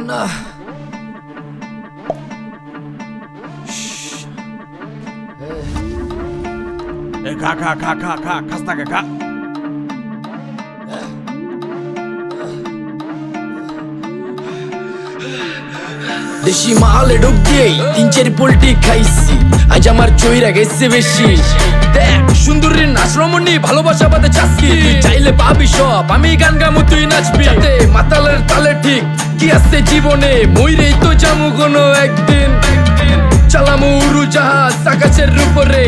না এ খা খা খা খা খা খাস্তা খা খা দেশি মালে দিয়েই তিন চার পোল্টি খাইছি। আজ আমার চইরা গেছে বেশি। দেখ, সুন্দরীর নাচ রমণী ভালোবাসা বাদে চাচ্ছি চাইলে পাবি সব, আমি গান গামু, তুই নাচবি। মাতালের তালে ঠিক কি আছে জীবনে, মইরেই তো জামু কোনো একদিন। চালামু উড়ু জাহাজ, আকাশের উপরে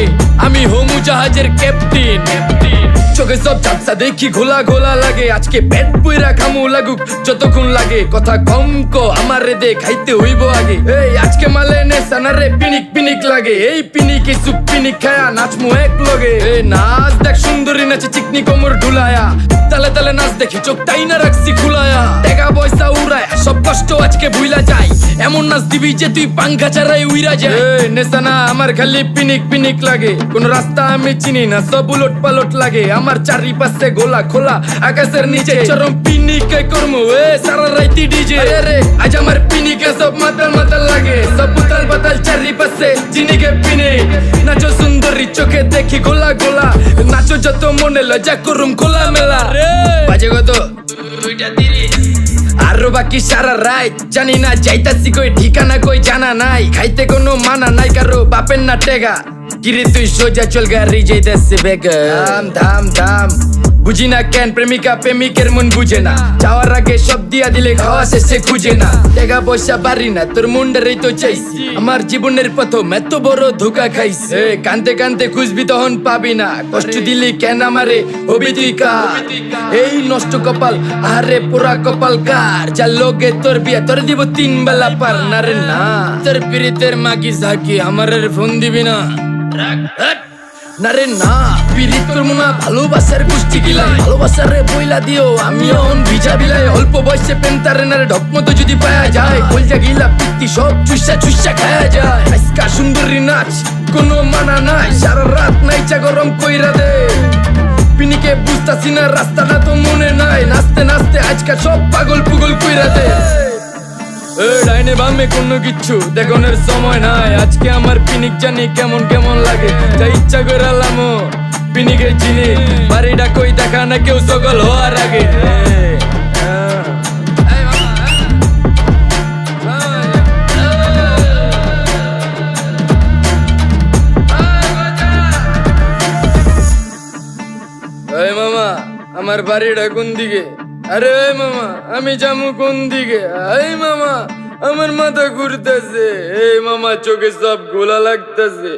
আমি হোমু জাহাজের ক্যাপ্টেন ক্যাপ্টেন চোখে সব ঝাপসা দেখি, ঘোলা ঘোলা লাগে। আজকে পেট পুইরা খামু লাগুক, যতক্ষণ লাগে। কথা কম কো, আমার রে দে, খাইতে হইব আগে। এই, আজকে মালে নে সানারে পিনিক পিনিক লাগে। এই পিনিকে সুপ পিনিক খায়া নাচমু এক লগে এই নাচ দেখ সুন্দরী নাচে চিকনি কোমর ঢুলায়া। তালে তালে নাচ দেখি চোখ তাই না রাখছি খুলায়া। টাকা পয়সা উড়ায়, সব কষ্ট আজকে ভুইলা যায়। এমন নাচ দিবি যে তুই পাঙ্খা ছাড়াই উইরা যায়। এই নেশানা আমার খালি পিনিক পিনিক লাগে। কোন রাস্তা আমি চিনি না, সব উলট পালট লাগে। আমার চারিপাশে গোলা খোলা, আকাশের নিচে চরম পিনিকে করমু। এ, সারা রাইতি ডিজে। আরে আজ আমার পিনিকে সব মাতাল মাতাল লাগে। সব উতাল পাতাল চারিপাশে চিনিকে পিনিক নাচো সুন্দরী চোখে দেখি গোলা গোলা। নাচো যত মনে লজা করুম খোলা মেলা। রে, বাজে কত? আরও বাকি সারা রাত। জানি না, যাইতাছি কই, ঠিকানা কই, জানা নাই। খাইতে কোনো মানা নাই, কারও বাপের না টেগা। কিরে তুই সোজা চল গাড়ি যাইতাছে বেগে ধাম ধাম ধাম বুঝি না কেন প্রেমিকা প্রেমিকের মন বুঝে না যাওয়ার আগে সব দিয়া দিলে খাওয়া শেষে খুঁজে না টাকা পয়সা পারি না তোর মুন্ডারেই তো চাইছি আমার জীবনের প্রথম এত বড় ধোকা খাইছে। কানতে কানতে খুঁজবি তখন পাবি না। কষ্ট দিলি কেন আমারে? হবি তুই কার? এই নষ্ট কপাল আরে পুরা কপাল কার? যা লোকে তোর বিয়া তোর দিব তিন বেলা পার না। রে না তোর পিরিতের মাগি ঝাঁকি আমার ফোন দিবি না। না রে না পিরিত করব না, ভালোবাসার গোষ্ঠী গিলাই ভালোবাসার রে বইলা দিও আমি অন ভিজা বিলাই। অল্প বয়সে পেন্তারে না রে ঢকমতো যদি পায়া যায়। কলজা গিলা পিত্তি সব চুষা চুষা খায়া যায়। আজকা সুন্দরী নাচ, কোনো মানা নাই। সারা রাত নাইচা গরম কইরা দে। পিনিকে বুঝতাছি না রাস্তাটা তো মনে নাই। নাচতে নাচতে আজকা সব পাগল পুগল কইরা দে। বামে কোনো কিচ্ছু দেখনের সময় নাই। আজকে আমার পিনিক জানি কেমন কেমন লাগে। যা ইচ্ছা করে লামো পিনিকে চিনি বাড়িটা কই দেখা না কেউ সকল হওয়ার আগে। মামা, আমার বাড়িটা কোন দিকে? আরে মামা, আমি যামু কোন দিকে? এই মামা আমার মাথা ঘুরতেছে এই মামা চোখে সব গোলা লাগতেছে।